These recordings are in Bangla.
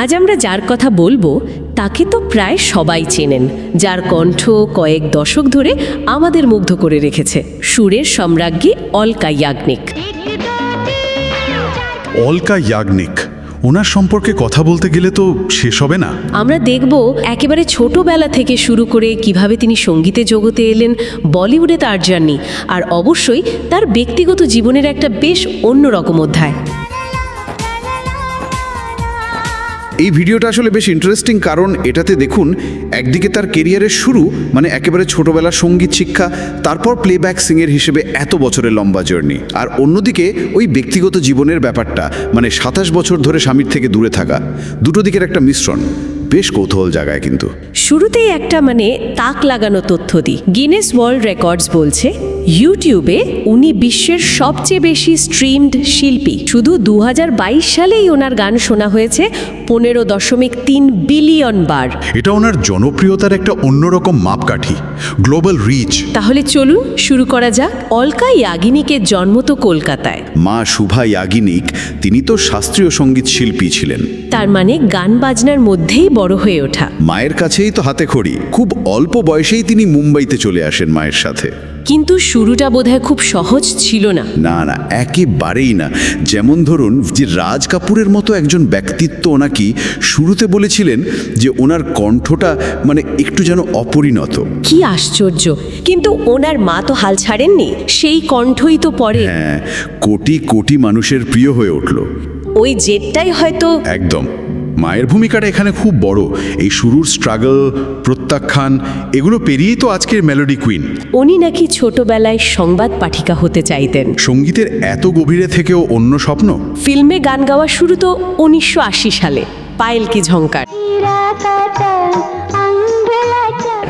আজ আমরা যার কথা বলব তাকে তো প্রায় সবাই চেনেন যার কণ্ঠ কয়েক দশক ধরে আমাদের মুগ্ধ করে রেখেছে সুরের সম্রাজ্ঞী অলকা ইয়াগনিক। অলকা ইয়াগনিক ওনার সম্পর্কে কথা বলতে গেলে তো শেষ হবে না। আমরা দেখব একেবারে ছোটবেলা থেকে শুরু করে কীভাবে তিনি সঙ্গীতে জগতে এলেন বলিউডে তার জার্নি আর অবশ্যই তার ব্যক্তিগত জীবনের একটা বেশ অন্যরকম অধ্যায়। এই ভিডিওটা আসলে বেশ ইন্টারেস্টিং কারণ এটাতে দেখুন, একদিকে তার কেরিয়ারের শুরু মানে একেবারে ছোটবেলার সংগীত শিক্ষা, তারপর প্লেব্যাক সিঙ্গার হিসেবে এত বছরের লম্বা জার্নি আর অন্যদিকে ওই ব্যক্তিগত জীবনের ব্যাপারটা মানে সাতাশ বছর ধরে স্বামীর থেকে দূরে থাকা, দুটো দিকের একটা মিশ্রণ, বেশ কৌতূহল জায়গায় কিন্তু। শুরুতেই একটা মানে তাক লাগানো তথ্য দিই। গিনেস ওয়ার্ল্ড রেকর্ডস বলছে ইউটিউবে উনি বিশ্বের সবচেয়ে বেশি স্ট্রিমড শিল্পী। শুধু দু হাজার বাইশ সালেই ওনার গান শোনা হয়েছে পনেরো দশমিক তিন বিলিয়ন বার। এটা ওনার জনপ্রিয়তার একটা অন্যরকম মাপকাঠি গ্লোবাল রিচ তাহলে চলুন শুরু করা যাক অলকা ইয়াগিনীকে জন্ম তো কলকাতায়। মা শুভা ইয়াগিনিক তিনি তো শাস্ত্রীয় সংগীত শিল্পী ছিলেন। তার মানে গান বাজনার মধ্যেই বড় হয়ে ওঠা। মায়ের কাছেই তো হাতে খড়ি। খুব অল্প বয়সেই তিনি মুম্বাইতে চলে আসেন মায়ের সাথে। কিন্তু শুরুটা বোধহয় খুব সহজ ছিল না। না না একেবারেই না। যেমন ধরুন যে রাজ কাপুরের মতো একজন ব্যক্তিত্ব ওনাকে শুরুতে বলেছিলেন যে ওনার কণ্ঠটা মানে একটু যেন অপরিণত। কি আশ্চর্য! কিন্তু ওনার মা তো হাল ছাড়েননি সেই কণ্ঠই তো পরে হ্যাঁ কোটি কোটি মানুষের প্রিয় হয়ে উঠল। ওই জেটটাই হয়তো একদম। মায়ের ভূমিকাটা এখানে খুব বড়। এই শুরুর স্ট্রাগল প্রত্যাখ্যান এগুলো পেরিয়েই তো আজকের মেলোডি কুইন উনি নাকি ছোটবেলায় সংবাদ পাঠিকা হতে চাইতেন। সঙ্গীতের এত গভীরে থেকেও অন্য স্বপ্ন? ফিল্মে গান গাওয়া শুরু তো উনিশশো আশি সালে পায়েল কি ঝঙ্কার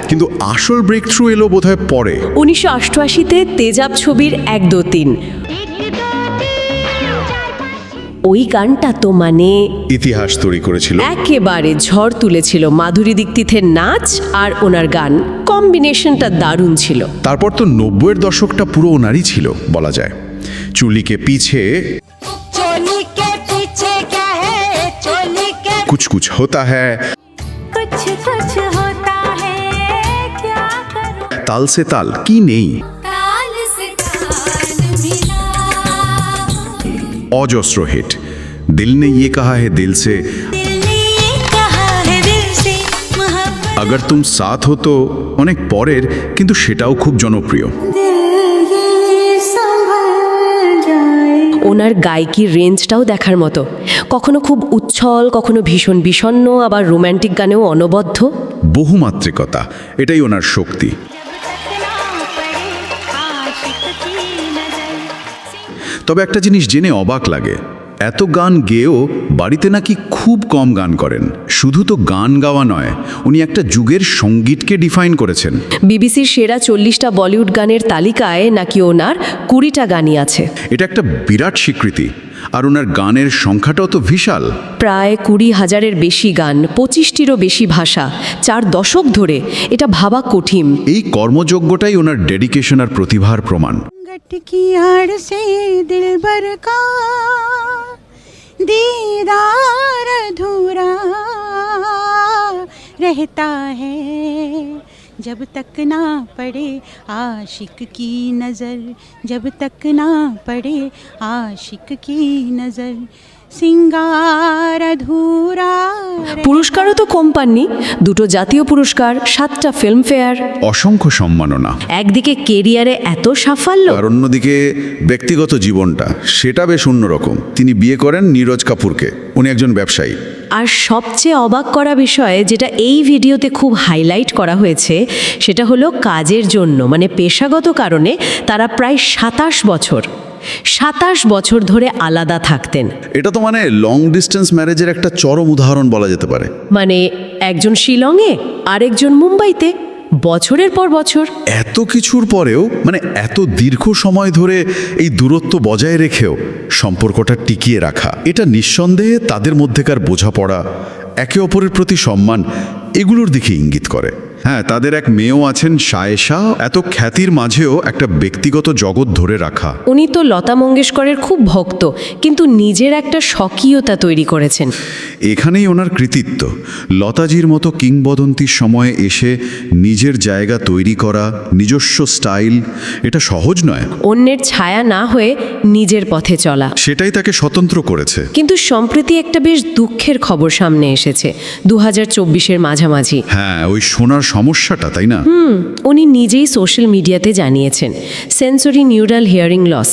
কিন্তু আসল ব্রেক থ্রু এলো বোধহয় পরে। উনিশশো অষ্টআশিতে তেজাব ছবির এক দো তিন। ওই গানটা তো মানে ইতিহাস তৈরি করেছিল। একেবারে ঝড় তুলেছিল মাধুরী দীক্ষিতের নাচ আর ওনার গান। কম্বিনেশনটা দারুণ ছিল। তারপর তো নব্বইয়ের দশকটা পুরো ওনারই ছিল বলা যায়। চুলিকে পিছে কুছ কুছ হোতা হ্যাঁ তাল সে তাল কি নেই? অজস্র হিট। দিল নে ইয়ে কাহা হে দিল সে। আগর তুম সাথ হতো অনেক পরের কিন্তু সেটাও খুব জনপ্রিয় ওনার গায়কির রেঞ্জটাও দেখার মতো। কখনো খুব উচ্ছল কখনো ভীষণ বিষণ্ন আবার রোম্যান্টিক গানেও অনবদ্য। বহুমাত্রিকতা এটাই ওনার শক্তি। তবে একটা জিনিস জেনে অবাক লাগে। এত গান গেয়েও বাড়িতে নাকি খুব কম গান করেন। শুধু তো গান গাওয়া নয় উনি একটা যুগের সঙ্গীতকে ডিফাইন করেছেন। বিবিসির সেরা চল্লিশটা বলিউড গানের তালিকায় নাকি ওনার কুড়িটা গানই আছে। এটা একটা বিরাট স্বীকৃতি। আর ওনার গানের সংখ্যাটাও তো বিশাল। প্রায় কুড়ি হাজারের বেশি গান পঁচিশটিরও বেশি ভাষা চার দশক ধরে এটা ভাবা কঠিন। এই কর্মযোগ্যটাই ওনার ডেডিকেশন আর প্রতিভার প্রমাণ। घट की आड़ से दिल भर का दीदार अधूरा रहता है। जब तक ना पड़े आशिक की नज़र, जब तक ना पड़े आशिक की नज़र পুরস্কারও তো কম পাননি। দুটো জাতীয় পুরস্কার সাতটা ফিল্মফেয়ার। অসংখ্য সম্মাননা। একদিকে কেরিয়ারে এত সাফল্য। আর অন্যদিকে ব্যক্তিগত জীবনটা সেটা বেশ অন্যরকম। তিনি বিয়ে করেন নীরজ কাপুরকে। উনি একজন ব্যবসায়ী। আর সবচেয়ে অবাক করা বিষয় যেটা এই ভিডিওতে খুব হাইলাইট করা হয়েছে সেটা হলো কাজের জন্য। মানে পেশাগত কারণে তারা প্রায় সাতাশ বছর সাতাশ বছর ধরে আলাদা থাকতেন। এটা তো মানে লং ডিস্টেন্স ম্যারেজের একটা চরম উদাহরণ বলা যেতে পারে। মানে একজন শিলংয়ে আরেকজন মুম্বাইতে বছরের পর বছর। এত কিছুর পরেও মানে এত দীর্ঘ সময় ধরে এই দূরত্ব বজায় রেখেও সম্পর্কটা টিকিয়ে রাখা এটা নিঃসন্দেহে তাদের মধ্যেকার বোঝাপড়া একে অপরের প্রতি সম্মান এগুলোর দিকে ইঙ্গিত করে। হ্যাঁ তাদের এক মেয়েও আছেন সায়েশা এত খ্যাতির মাঝেও একটা ব্যক্তিগত জগৎ ধরে রাখা। উনি তো লতা মঙ্গেশকরের খুব ভক্ত কিন্তু নিজের একটা স্বকীয়তা তৈরি করেছেন। এখানেই ওনার কৃতিত্ব। লতাজির মতো কিংবদন্তির সময়ে এসে নিজের জায়গা তৈরি করা নিজস্ব স্টাইল এটা সহজ নয়। অন্যের ছায়া না হয়ে নিজের পথে চলা। সেটাই তাকে স্বতন্ত্র করেছে। কিন্তু সম্প্রতি একটা বেশ দুঃখের খবর সামনে এসেছে দু হাজার চব্বিশের মাঝামাঝি। হ্যাঁ ওই শোনার সমস্যাটা তাই না? উনি নিজেই সোশ্যাল মিডিয়াতে জানিয়েছেন সেন্সরি নিউরাল হিয়ারিং লস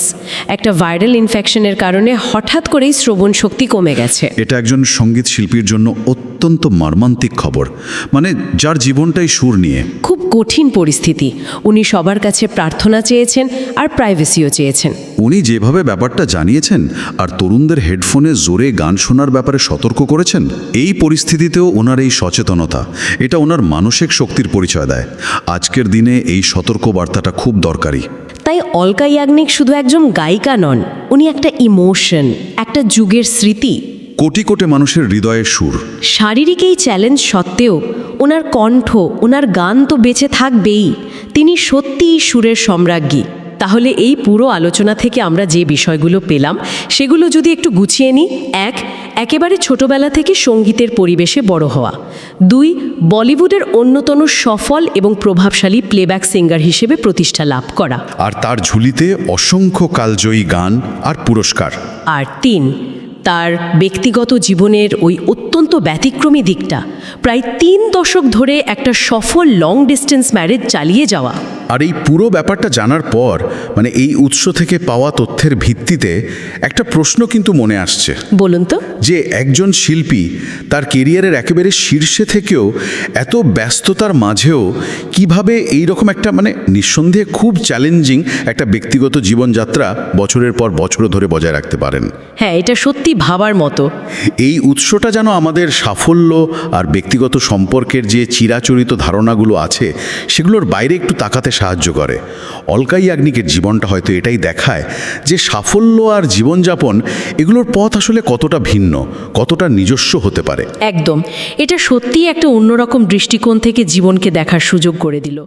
একটা ভাইরাল ইনফেকশনের কারণে হঠাৎ করেই শ্রবণ শক্তি কমে গেছে। এটা একজন সংগীত শিল্পীর জন্য অত্যন্ত মর্মান্তিক খবর। মানে যার জীবনটাই সুর নিয়ে। খুব কঠিন পরিস্থিতি। উনি সবার কাছে প্রার্থনা চেয়েছেন আর প্রাইভেসিও চেয়েছেন। উনি যেভাবে ব্যাপারটা জানিয়েছেন আর তরুণদের হেডফোনে জোরে গান শোনার ব্যাপারে সতর্ক করেছেন এই পরিস্থিতিতেও ওনার এই সচেতনতা। এটা ওনার মানসিক শক্তির পরিচয় দেয়। আজকের দিনে এই সতর্ক বার্তাটা খুব দরকারি। তাই অলকা ইয়াগনিক শুধু একজন গায়িকা নন উনি একটা ইমোশন একটা যুগের স্মৃতি। কোটি কোটি মানুষের হৃদয়ের সুর। শারীরিক এই চ্যালেঞ্জ সত্ত্বেও ওনার কণ্ঠ ওনার গান তো বেঁচে থাকবেই। তিনি সত্যিই সুরের সম্রাজ্ঞী। তাহলে এই পুরো আলোচনা থেকে আমরা যে বিষয়গুলো পেলাম সেগুলো যদি একটু গুছিয়ে নিই এক একেবারে ছোটবেলা থেকে সঙ্গীতের পরিবেশে বড় হওয়া। দুই বলিউডের অন্যতম সফল এবং প্রভাবশালী প্লেব্যাক সিঙ্গার হিসেবে প্রতিষ্ঠা লাভ করা। আর তার ঝুলিতে অসংখ্য কালজয়ী গান আর পুরস্কার। আর তিন তার ব্যক্তিগত জীবনের ওই অত্যন্ত ব্যতিক্রমী দিকটা প্রায় তিন দশক ধরে একটা সফল লং ডিস্টেন্স ম্যারেজ চালিয়ে যাওয়া। আর এই পুরো ব্যাপারটা জানার পর মানে এই উৎস থেকে পাওয়া তথ্যের ভিত্তিতে একটা প্রশ্ন কিন্তু মনে আসছে। বলুন তো। যে একজন শিল্পী তার কেরিয়ারের একেবারে শীর্ষে থেকেও এত ব্যস্ততার মাঝেও কীভাবে এই রকম একটা মানে নিঃসন্দেহে খুব চ্যালেঞ্জিং একটা ব্যক্তিগত জীবনযাত্রা বছরের পর বছর ধরে বজায় রাখতে পারেন। হ্যাঁ এটা সত্যি ভাবার মতো। এই উৎসটা যেন আমাদের সাফল্য আর ব্যক্তিগত সম্পর্কের যে চিরাচরিত ধারণাগুলো আছে সেগুলোর বাইরে একটু তাকাতে সাহায্য করে। অলকাই আগ্নিকের জীবনটা হয়তো এটাই দেখায় যে সাফল্য আর জীবনযাপন এগুলোর পথ আসলে কতটা ভিন্ন। কতটা নিজস্ব হতে পারে? একদম। এটা সত্যিই একটা অন্যরকম দৃষ্টিকোণ থেকে জীবনকে দেখার সুযোগ করে দিল।